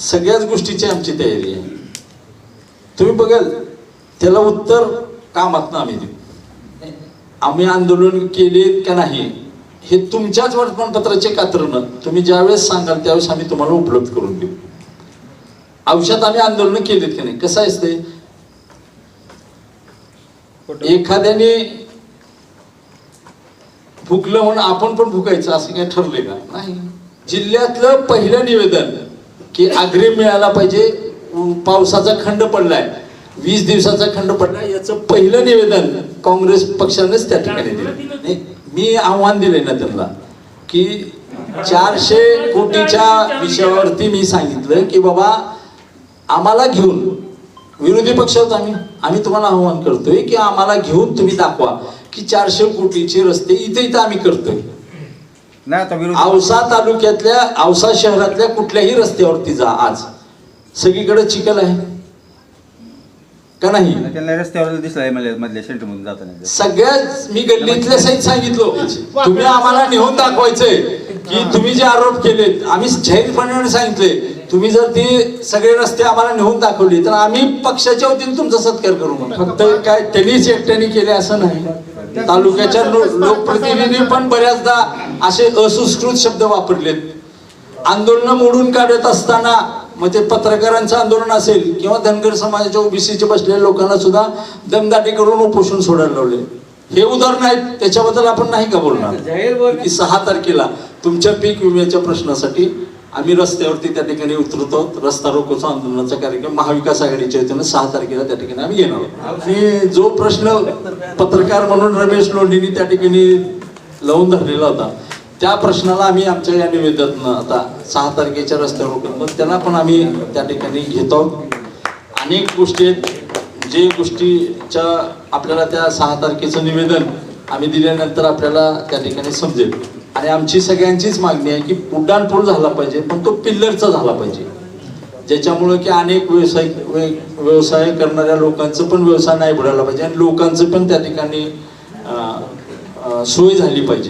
सगळ्याच गोष्टीची आमची तयारी आहे. तुम्ही बघाल त्याला उत्तर कामात आम्ही देऊ. आम्ही आंदोलन केले का नाही हे तुमच्याच वर्तमानपत्राचे कात्रणं तुम्ही ज्यावेळेस सांगाल त्यावेळेस आम्ही तुम्हाला उपलब्ध करून देऊ. औषध आम्ही आंदोलन केलेत की नाही कसं असते एखाद्याने भुकलं म्हणून आपण पण भुकायचं असं काही ठरले का? नाही. जिल्ह्यातलं पहिलं निवेदन की अग्रिम मिळाला पाहिजे पावसाचा खंड पडलाय. वीस दिवसाचा खंड पडलाय याचं पहिलं निवेदन काँग्रेस पक्षानेच त्या ठिकाणी दिलं. मी आव्हान दिले ना त्यांना की चारशे कोटीच्या विषयावरती मी सांगितलं की बाबा आम्हाला घेऊन विरोधी पक्षात आम्ही आम्ही तुम्हाला आव्हान करतोय की आम्हाला घेऊन तुम्ही दाखवा की चारशे कोटीचे रस्ते इथे इथं आम्ही करतोय. नाही आता विरोधी औसा तालुक्यातल्या औसा शहरातल्या कुठल्याही रस्त्यावरती जा आज. सगळीकडे चिखल आहे. का नाही? त्यांना रस्त्यावर मधल्या जाताना सगळ्याच मी गल्लीतल्या सहित सांगितलं. तुम्ही आम्हाला नेऊन दाखवायचंय की तुम्ही जे आरोप केलेत आम्ही जाहीरपणे सांगितले. तुम्ही जर ते सगळे रस्ते आम्हाला नेऊन दाखवले तर आम्ही पक्षाच्या वतीने तुमचा सत्कार करू म्हणून. फक्त काय त्यांनीच एकट्याने केले असं नाही. तालुक्याच्या लोकप्रतिनिधी पण बऱ्याचदा असे असुस्कृत शब्द वापरलेत. आंदोलन मोडून काढत असताना मग ते पत्रकारांचं आंदोलन असेल किंवा धनगर समाजाच्या ओबीसीचे बसलेल्या लोकांना सुद्धा दमदाटी करून उपोषण सोडायला लावले. हे उदाहरण आहेत त्याच्याबद्दल आपण नाही का बोलणार? की सहा तारखेला तुमच्या पीक विम्याच्या प्रश्नासाठी आम्ही रस्त्यावरती त्या ठिकाणी उतरतो. रस्ता रोकोचा आंदोलनाचा कार्यक्रम महाविकास आघाडीच्या वतीनं सहा तारखेला त्या ठिकाणी आम्ही घेणार आहोत. आणि जो प्रश्न पत्रकार म्हणून रमेश लोंढींनी त्या ठिकाणी लावून धरलेला होता त्या प्रश्नाला आम्ही आमच्या या निवेदनातनं आता सहा तारखेच्या रस्त्यावर करतो त्याला पण आम्ही त्या ठिकाणी घेतो. अनेक गोष्टी आहेत. जे गोष्टीच्या आपल्याला त्या सहा तारखेचं निवेदन आम्ही दिल्यानंतर आपल्याला त्या ठिकाणी समजेल. आणि आमची सगळ्यांचीच मागणी आहे की उड्डाणपूल झाला पाहिजे पण तो पिल्लरचा झाला पाहिजे. ज्याच्यामुळं की अनेक व्यवसाय वे- व्यवसाय करणाऱ्या लोकांचं पण व्यवसाय नाही बुडायला पाहिजे आणि लोकांचं पण त्या ठिकाणी सोय झाली पाहिजे.